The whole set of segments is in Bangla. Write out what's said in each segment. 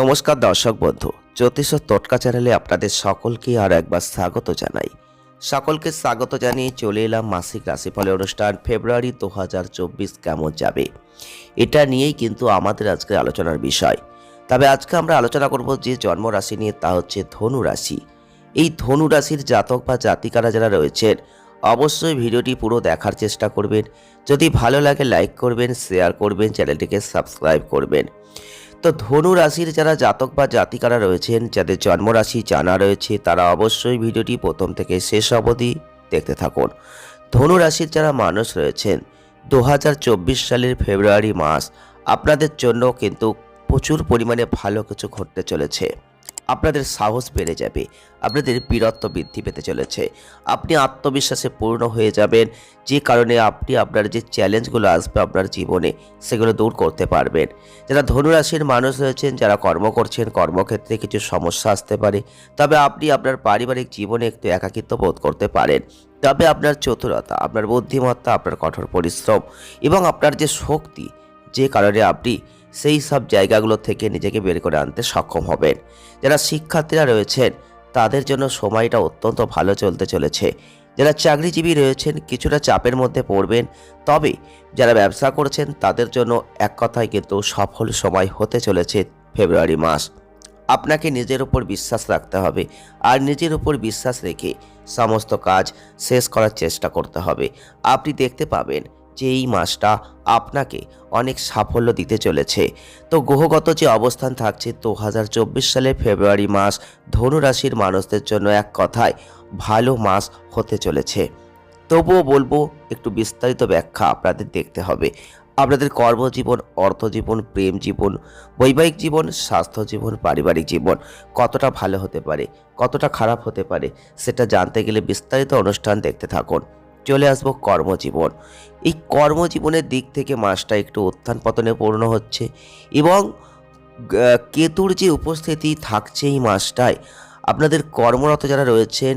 নমস্কার দর্শক বন্ধু, জ্যোতিষ ও টোটকা চ্যানেলে আপনাদের সকলকে আর একবার স্বাগত জানাই। সকলকে স্বাগত জানিয়ে চলে এলাম মাসিক রাশিফল অনুষ্ঠান, ফেব্রুয়ারি দু হাজার চব্বিশ কেমন যাবে? এটা নিয়েই কিন্তু আমাদের আজকের আলোচনার বিষয়। তবে আজকে আমরা আলোচনা করব যে জন্ম রাশি নিয়ে, তা হচ্ছে ধনু রাশি এই ধনু রাশির জাতক বা জাতিকারা যারা রয়েছেন, অবশ্যই ভিডিওটি পুরো দেখার চেষ্টা করবেন। যদি ভালো লাগে, লাইক করবেন, শেয়ার করবেন, চ্যানেলটিকে সাবস্ক্রাইব করবেন। তো ধনু রাশির যারা জাতক বা জাতিকারা রয়েছেন, যাদের জন্মরাশি জানা রয়েছে, তারা অবশ্যই ভিডিওটি প্রথম থেকে শেষ অবধি দেখতে থাকুন। ধনু রাশির যারা মানুষ রয়েছেন দু হাজার চব্বিশ সালের ফেব্রুয়ারি মাস, আপনাদের জন্য কিন্তু প্রচুর পরিমাণে ভালো কিছু ঘটতে চলেছে। আপনাদের সাহস বেড়ে যাবে, আপনাদের বীরত্ব বৃদ্ধি পেতে চলেছে। আপনি আত্মবিশ্বাসে পূর্ণ হয়ে যাবেন, যে কারণে আপনি আপনার যে চ্যালেঞ্জগুলো আসবে আপনার জীবনে, সেগুলো দূর করতে পারবেন। যারা ধনুরাশির মানুষ রয়েছেন, যারা কর্ম করছেন, কর্মক্ষেত্রে কিছু সমস্যা আসতে পারে, তবে আপনি আপনার পারিবারিক জীবনে একটু একাকিত্ব বোধ করতে পারেন। তবে আপনার চতুরতা, আপনার বুদ্ধিমত্তা, আপনার কঠোর পরিশ্রম এবং আপনার যে শক্তি, যে কারণে আপনি সেই সব জায়গাগুলো থেকে নিজেকে বের করে আনতে সক্ষম হবেন। যারা শিক্ষার্থীরা রয়েছেন, তাদের জন্য সময়টা অত্যন্ত ভালো চলতে চলেছে। যারা চাকরিজীবী রয়েছেন, কিছুটা চাপের মধ্যে পড়বেন, তবে যারা ব্যবসা করছেন, তাদের জন্য এক কথায় কিন্তু সফল সময় হতে চলেছে ফেব্রুয়ারি মাস। আপনাকে নিজের উপর বিশ্বাস রাখতে হবে আর নিজের উপর বিশ্বাস রেখে সমস্ত কাজ শেষ করার চেষ্টা করতে হবে। আপনি দেখতে পাবেন যে এই মাসটা আপনাকে অনেক সাফল্য দিতে চলেছে। তো গ্রহগত যে অবস্থান থাকছে দু হাজার চব্বিশ সালের ফেব্রুয়ারি মাস ধনুরাশির মানুষদের জন্য এক কথায় ভালো মাস হতে চলেছে। তবুও বলব, একটু বিস্তারিত ব্যাখ্যা আপনাদের দেখতে হবে। আপনাদের কর্মজীবন, অর্থজীবন, প্রেম জীবন, বৈবাহিক জীবন, স্বাস্থ্য জীবন, পারিবারিক জীবন কতটা ভালো হতে পারে, কতটা খারাপ হতে পারে, সেটা জানতে গেলে বিস্তারিত অনুষ্ঠান দেখতে থাকুন। চলে আসব কর্মজীবন। এই কর্মজীবনের দিক থেকে মাসটা একটু উত্থান পতনে পূর্ণ হচ্ছে এবং কেতুর যে উপস্থিতি থাকছে এই মাসটায়, আপনাদের কর্মরত যারা রয়েছেন,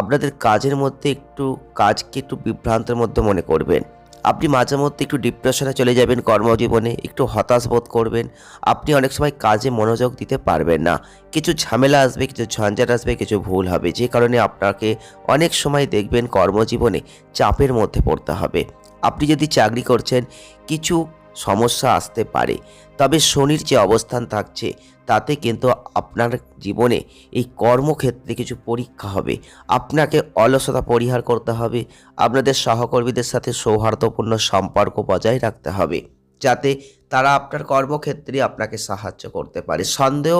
আপনাদের কাজের মধ্যে একটু, কাজকে একটু বিভ্রান্তের মধ্যে মনে করবেন। আপনি মাঝে মধ্যে একটু ডিপ্রেশনে চলে যাবেন, কর্মজীবনে একটু হতাশ বোধ করবেন। আপনি অনেক সময় কাজে মনোযোগ দিতে পারবেন না। কিছু ঝামেলা আসবে, কিছু ঝঞ্ঝাট আসবে, কিছু ভুল হবে। যে কারণে আপনাকে অনেক সময় দেখবেন কর্মজীবনে চাপের মধ্যে পড়তে হবে। আপনি যদি চাকরি করছেন, কিছু সমস্যা আসতে পারে। তবে শনির যে অবস্থান থাকছে, তাতে কিন্তু আপনার জীবনে এই কর্মক্ষেত্রে কিছু পরীক্ষা হবে। আপনাকে অলসতা পরিহার করতে হবে। আপনাদের সহকর্মীদের সাথে সৌহার্দ্যপূর্ণ সম্পর্ক বজায় রাখতে হবে, যাতে তারা আপনার কর্মক্ষেত্রে আপনাকে সাহায্য করতে পারে। সন্দেহ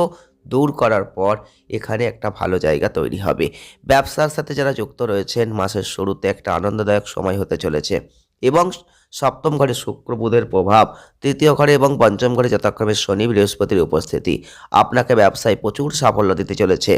দূর করার পর এখানে একটা ভালো জায়গা তৈরি হবে। ব্যবসার সাথে যারা যুক্ত রয়েছেন, মাসের শুরুতে একটা আনন্দদায়ক সময় হতে চলেছে এবং সপ্তম ঘরে শুক্র বুধের প্রভাব, তৃতীয় ঘরে এবং পঞ্চম ঘরে যথাক্রমে শনি বৃহস্পতির উপস্থিতি। আপনাকে ব্যবসায় প্রচুর সাফল্য দিতে চলেছে।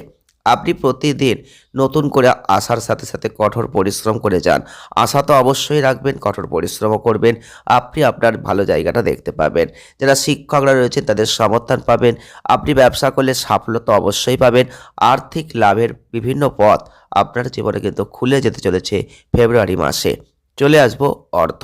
আপনি প্রতিদিন নতুন করে আসার সাথে সাথে কঠোর পরিশ্রম করে যান। আশা তো অবশ্যই রাখবেন, কঠোর পরিশ্রমও করবেন। আপনি আপনার ভালো জায়গাটা দেখতে পাবেন। যারা শিক্ষকরা রয়েছেন তাদের সমর্থন পাবেন। আপনি ব্যবসা করলে সাফল্য তো অবশ্যই পাবেন। আর্থিক লাভের বিভিন্ন পথ আপনার জীবনে কিন্তু খুলে যেতে চলেছে ফেব্রুয়ারি মাসে। চলে আসব অর্থ।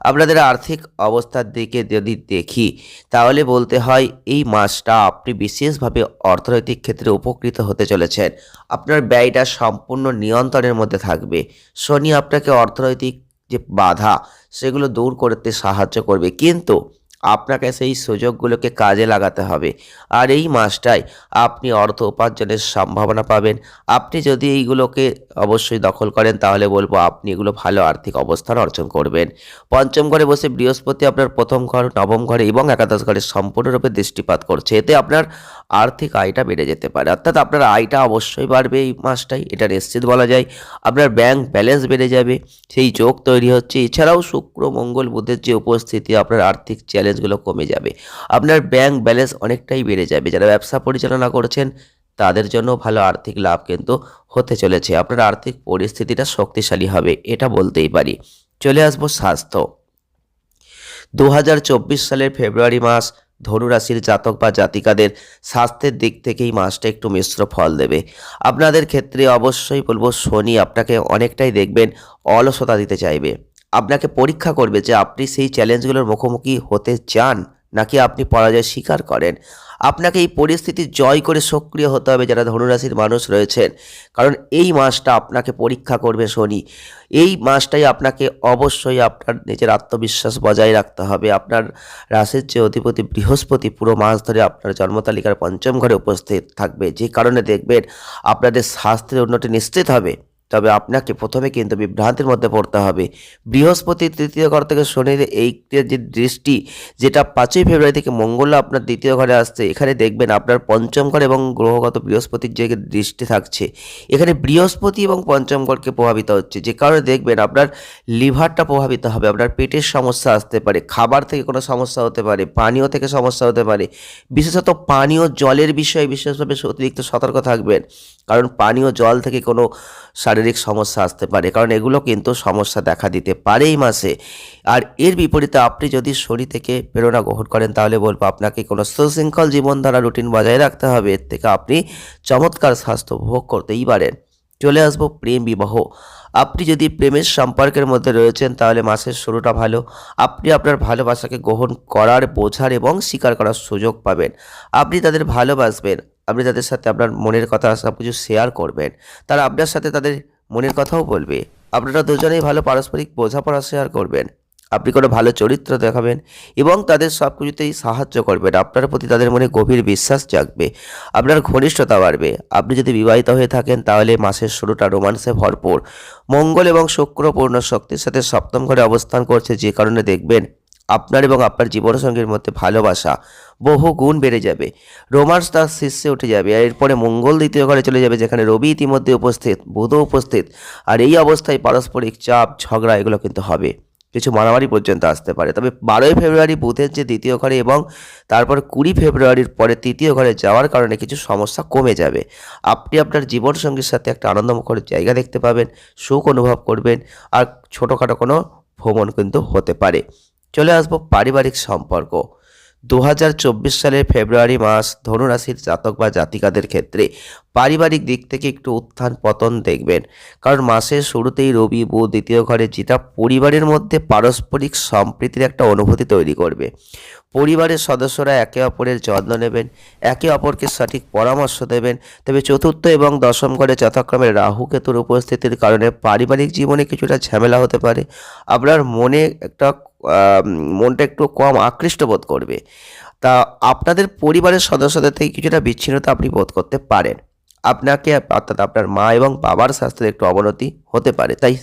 আপনাদের আর্থিক অবস্থার দিকে যদি দেখি, তাহলে বলতে হয় এই মাসটা আপনি বিশেষভাবে অর্থনৈতিক ক্ষেত্রে উপকৃত হতে চলেছেন। আপনার ব্যয়টা সম্পূর্ণ নিয়ন্ত্রণের মধ্যে থাকবে। শনি আপনাকে অর্থনৈতিক যে বাধা, সেগুলো দূর করতে সাহায্য করবে। কিন্তু আপনাকে সেই সুযোগগুলোকে কাজে লাগাতে হবে। আর এই মাসটায় আপনি অর্থ উপার্জনের সম্ভাবনা পাবেন। আপনি যদি এইগুলোকে অবশ্যই দখল করেন, তাহলে বলব আপনি এগুলো ভালো আর্থিক অবস্থান অর্জন করবেন। পঞ্চম ঘরে বসে বৃহস্পতি আপনার প্রথম ঘর, নবম ঘরে এবং একাদশ ঘরে সম্পূর্ণরূপে দৃষ্টিপাত করছে। এতে আপনার আর্থিক আয়টা বেড়ে যেতে পারে। অর্থাৎ আপনার আয়টা অবশ্যই বাড়বে এই মাসটাই এটা নিশ্চিত বলা যায়। আপনার ব্যাংক ব্যালেন্স বেড়ে যাবে, সেই যোগ তৈরি হচ্ছে। এছাড়াও শুক্র, মঙ্গল, বুধের যে উপস্থিতি, আপনার আর্থিক চ্যালেঞ্জগুলো কমে যাবে। আপনার ব্যাংক ব্যালেন্স অনেকটাই বেড়ে যাবে। যারা ব্যবসা পরিচালনা করছেন, তাদের জন্য ভালো আর্থিক লাভ কিন্তু হতে চলেছে। আপনার আর্থিক পরিস্থিতিটা শক্তিশালী হবে, এটা বলতেই পারি। চলে আসব স্বাস্থ্য। দু হাজার চব্বিশ সালের ফেব্রুয়ারি মাস, ধনুরাশির জাতক বা জাতিকাদের স্বাস্থ্যের দিক থেকে এই মাসটা একটু মিশ্র ফল দেবে। আপনাদের ক্ষেত্রে অবশ্যই বলব, শনি আপনাকে অনেকটাই দেখবেন, অলসতা দিতে চাইবে। আপনাকে পরীক্ষা করবে যে আপনি সেই চ্যালেঞ্জগুলোর মুখোমুখি হতে চান নাকি আপনি পরাজয় স্বীকার করেন। আপনাকে এই পরিস্থিতি জয় করে সক্রিয় হতে হবে যারা ধনুরাশির মানুষ রয়েছেন। কারণ এই মাসটা আপনাকে পরীক্ষা করবে শনি। এই মাসটাই আপনাকে অবশ্যই আপনার নিজের আত্মবিশ্বাস বজায় রাখতে হবে। আপনার রাশির যে অধিপতি বৃহস্পতি পুরো মাস ধরে আপনার জন্মতালিকার পঞ্চম ঘরে উপস্থিত থাকবে। যে কারণে দেখবেন আপনাদের স্বাস্থ্যের উন্নতি নিশ্চিত হবে। তবে আপনাকে প্রথমে কিন্তু বিভ্রান্তির মধ্যে পড়তে হবে। বৃহস্পতি তৃতীয় ঘর থেকে শনির এই যে দৃষ্টি, যেটা পাঁচই ফেব্রুয়ারি থেকে মঙ্গল আপনার দ্বিতীয় ঘরে আসছে, এখানে দেখবেন আপনার পঞ্চম ঘর এবং গ্রহগত বৃহস্পতির যে দৃষ্টি থাকছে, এখানে বৃহস্পতি এবং পঞ্চম ঘরকে প্রভাবিত হচ্ছে। যে কারণে দেখবেন আপনার লিভারটা প্রভাবিত হবে, আপনার পেটের সমস্যা আসতে পারে, খাবার থেকে কোনো সমস্যা হতে পারে, পানীয় থেকে সমস্যা হতে পারে, বিশেষত পানীয় জলের বিষয়ে বিশেষভাবে অতিরিক্ত সতর্ক থাকবেন। কারণ পানীয় জল থেকে কোনো শারীরিক সমস্যা আসতে পারে, কারণ এগুলো কিন্তু সমস্যা দেখা দিতে পারে এই মাসে। আর এর বিপরীতে আপনি যদি শরীর থেকে প্রেরণা গ্রহণ করেন, তাহলে বলব আপনাকে কোনো সুশৃঙ্খল জীবনধারা রুটিন বজায় রাখতে হবে। এর থেকে আপনি চমৎকার স্বাস্থ্য উপভোগ করতেই পারেন। চলে আসব প্রেম বিবাহ। আপনি যদি প্রেমের সম্পর্কের মধ্যে রয়েছেন, তাহলে মাসের শুরুটা ভালো। আপনি আপনার ভালোবাসাকে গ্রহণ করার বোঝার এবং স্বীকার করার সুযোগ পাবেন। আপনি তাদের ভালোবাসবেন, আপনি তাদের সাথে আপনার মনের কথা সব কিছু শেয়ার করবেন। তারা আপনার সাথে তাদের মনের কথাও বলবে। আপনারা দুজনেই ভালো পারস্পরিক বোঝাপড়া শেয়ার করবেন। আপনি কোনো ভালো চরিত্র দেখাবেন এবং তাদের সব কিছুতেই সাহায্য করবেন। আপনার প্রতি তাদের মনে গভীর বিশ্বাস জাগবে। আপনার ঘনিষ্ঠতা বাড়বে। আপনি যদি বিবাহিত হয়ে থাকেন, তাহলে মাসের শুরুটা রোমান্সে ভরপুর। মঙ্গল এবং শুক্র পূর্ণ শক্তির সাথে সপ্তম ঘরে অবস্থান করছে যে কারণে দেখবেন আপনার এবং আপনার জীবনসঙ্গীর মধ্যে ভালোবাসা বহু গুণ বেড়ে যাবে। রোমান্স তার শীর্ষে উঠে যাবে আর এরপরে মঙ্গল দ্বিতীয় ঘরে চলে যাবে, যেখানে রবি ইতিমধ্যে উপস্থিত, বুধও উপস্থিত। আর এই অবস্থায় পারস্পরিক চাপ, ঝগড়া এগুলো কিন্তু হবে। কিছু মারামারি পর্যন্ত আসতে পারে। তবে বারোই ফেব্রুয়ারি বুধের যে দ্বিতীয় ঘরে এবং তারপর কুড়ি ফেব্রুয়ারির পরে তৃতীয় ঘরে যাওয়ার কারণে কিছু সমস্যা কমে যাবে। আপনি আপনার জীবনসঙ্গীর সাথে একটা আনন্দমুখর জায়গা দেখতে পাবেন, সুখ অনুভব করবেন, আর ছোটোখাটো কোনো ভ্রমণ কিন্তু হতে পারে। চলে আসব পারিবারিক সম্পর্ক। দু হাজার চব্বিশ সালের ফেব্রুয়ারি মাস ধনুরাশির জাতক বা জাতিকাদের ক্ষেত্রে পারিবারিক দিক থেকে একটু উত্থান পতন দেখবেন। কারণ মাসের শুরুতেই রবি, বুধ, দ্বিতীয় ঘরে যেটা পরিবারের মধ্যে পারস্পরিক সম্প্রীতির একটা অনুভূতি তৈরি করবে। পরিবারের সদস্যরা একে অপরের যত্ন নেবেন, একে অপরকে সঠিক পরামর্শ দেবেন। তবে চতুর্থ এবং দশম ঘরে যথাক্রমে রাহু কেতুর উপস্থিতির কারণে পারিবারিক জীবনে কিছুটা ঝামেলা হতে পারে। আপনার মনে একটা মনটা একটু কম আকৃষ্ট বোধ করবে। তা আপনাদের পরিবারের সদস্যদের থেকে কিছুটা বিচ্ছিন্নতা আপনি বোধ করতে পারেন। আপনাকে অর্থাৎ আপনার মা এবং বাবার স্বাস্থ্যের একটু অবনতি হতে পারে। তাই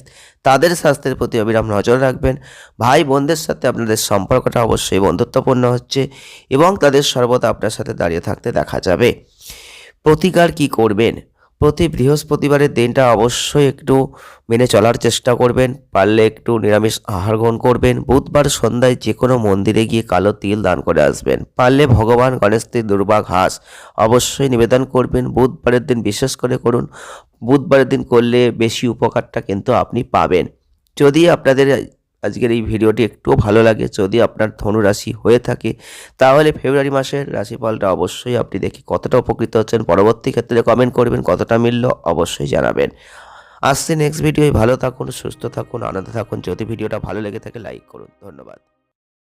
তাদের স্বাস্থ্যের প্রতি অবিরাম নজর রাখবেন। ভাই বোনদের সাথে আপনাদের সম্পর্কটা অবশ্যই বন্ধুত্বপূর্ণ হচ্ছে এবং তাদের সর্বদা আপনার সাথে দাঁড়িয়ে থাকতে দেখা যাবে। প্রতিকার কি করবেন? প্রতি বৃহস্পতিবারের দিনটা অবশ্যই একটু মেনে চলার চেষ্টা করবেন, পারলে একটু নিরামিষ আহার গ্রহণ করবেন, বুধবার সন্ধ্যায় যে কোনো মন্দিরে গিয়ে কালো তিল দান করে আসবেন, পারলে ভগবান গণেশটির দুর্বা ঘাস অবশ্যই নিবেদন করবেন, বুধবারের দিন বিশেষ করে করুন, বুধবারের দিন করলে বেশি উপকারটা কিন্তু আপনি পাবেন। যদি আপনাদের আজকের এই ভিডিওটি একটুও ভালো লাগে, যদি আপনার ধনু রাশি হয়ে থাকে, তাহলে ফেব্রুয়ারি মাসের রাশিফলটা অবশ্যই আপনি দেখে কতটা উপকৃত হচ্ছেন, পরবর্তী ক্ষেত্রে কমেন্ট করবেন, কতটা মিলল অবশ্যই জানাবেন। আসছে নেক্সট ভিডিওয় ভালো থাকুন, সুস্থ থাকুন, আনন্দ থাকুন, যদি ভিডিওটা ভালো লেগে থাকে লাইক করুন, ধন্যবাদ।